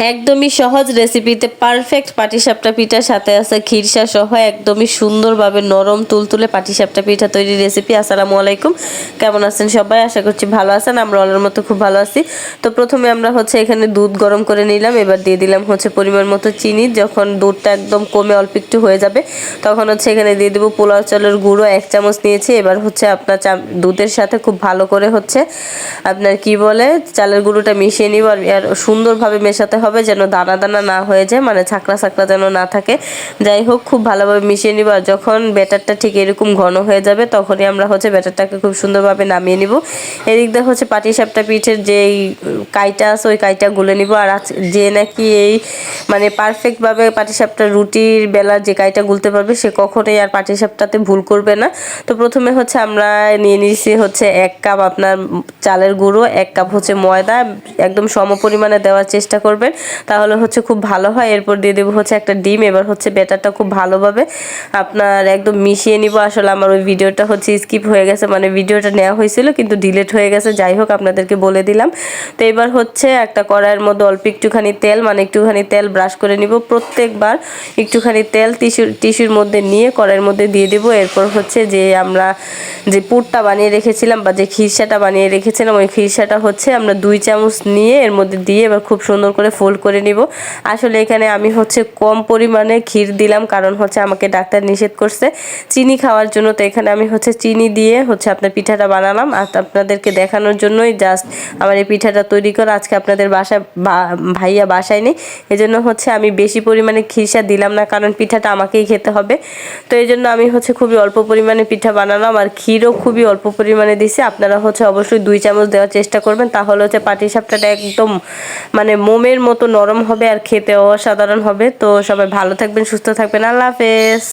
একদমই সহজ রেসিপিতে পারফেক্ট পাটিসাপটা পিঠার সাথে আছে খিরসা সহ একদমই সুন্দরভাবে নরম তুলতুলে পাটিসাপটা পিঠা তৈরি রেসিপি আসসালামু আলাইকুম। কেমন আছেন সবাই? আশা করছি ভালো আছেন। আমরা অলের মতো খুব ভালো আছি। তো প্রথমে আমরা হচ্ছে এখানে দুধ গরম করে নিলাম। এবার দিয়ে দিলাম হচ্ছে পরিমাণ মতো চিনি। যখন দুধটা একদম কমে অল্প একটু হয়ে যাবে, তখন হচ্ছে এখানে দিয়ে দেবো পোলাও চালের গুঁড়ো। এক চামচ নিয়েছি। এবার হচ্ছে আপনার চা- দুধের সাথে খুব ভালো করে হচ্ছে আপনার কি বলে, চালের গুঁড়োটা মিশিয়ে নিব আর সুন্দরভাবে মেশাতে হবে। যেন দানা দানা না হয়ে যায় মানে ছাকড়া ছাকড়া যেন না থাকে। যাই হোক, খুব ভালোভাবে মিশিয়ে নিব আর যখন ব্যাটারটা ঠিক এরকম ঘন হয়ে যাবে, তখনই আমরা হচ্ছে ব্যাটারটাকে খুব সুন্দরভাবে নামিয়ে নিব। এদিক দিয়ে হচ্ছে পাটিসাপটা পিঠের যেই কাইটা আছে, ওই কাইটা গুলে নিব। আর যে নাকি এই মানে পারফেক্টভাবে পাটিসাপটা রুটির বেলার যে কাইটা গুলতে পারবে, সে কখনোই আর পাটিসাপটাতে ভুল করবে না। তো প্রথমে হচ্ছে আমরা নিয়ে নিয়েছি হচ্ছে এক কাপ আপনার চালের গুঁড়ো, এক কাপ হচ্ছে ময়দা। একদম সম পরিমাণে দেওয়ার চেষ্টা করবেন। তাহলে হচ্ছে খুব ভালো হয়। এরপর দিয়ে দেবো হচ্ছে একটা ডিম। এবার হচ্ছে ব্যাটারটা খুব ভালোভাবে আপনার একদম মিশিয়ে নিব। আসলে আমার ওই ভিডিওটা হচ্ছে স্কিপ হয়ে গেছে। মানে ভিডিওটা নেওয়া হয়েছিল কিন্তু ডিলেট হয়ে গেছে। যাই হোক, আপনাদেরকে বলে দিলাম। তো এবার হচ্ছে একটা কড়াইয়ের মধ্যে অল্প একটুখানি তেল মানে একটুখানি তেল ব্রাশ করে নিব। প্রত্যেকবার একটুখানি তেল টিস্যু টিস্যুর মধ্যে নিয়ে কড়াইয়ের মধ্যে দিয়ে দিব। এরপর হচ্ছে যে আমরা যে পুরটা বানিয়ে রেখেছিলাম বা যে খিরসাটা বানিয়ে রেখেছিলাম, ওই খিরসাটা হচ্ছে আমরা দুই চামচ নিয়ে এর মধ্যে দিয়ে এবার খুব সুন্দর করে ফোল্ড করে নিব। আসলে এখানে আমি হচ্ছে কম পরিমাণে ক্ষীর দিলাম, কারণ হচ্ছে আমাকে ডাক্তার নিষেধ করছে চিনি খাওয়ার জন্য। তো এখানে আমি হচ্ছে চিনি দিয়ে হচ্ছে আপনার পিঠাটা বানালাম আর আপনাদেরকে দেখানোর জন্যই জাস্ট আমার এই পিঠাটা তৈরি করা। আজকে আপনাদের বাসায় ভাইয়া বাসায় নেই এই জন্য হচ্ছে আমি বেশি পরিমাণে খিরসা দিলাম না, কারণ পিঠাটা আমাকেই খেতে হবে। তো এই জন্য আমি হচ্ছে খুবই অল্প পরিমাণে পিঠা বানালাম আর ক্ষীরও খুবই অল্প পরিমাণে দিছি। আপনারা হচ্ছে অবশ্যই দুই চামচ দেওয়ার চেষ্টা করবেন, তাহলে হচ্ছে পাটিসাপটাটা একদম মানে মোমের মতো নরম হবে আর খেতে অসাধারণ হবে। তো সবাই ভালো থাকবেন, সুস্থ থাকবেন। আল্লাহ হাফেজ।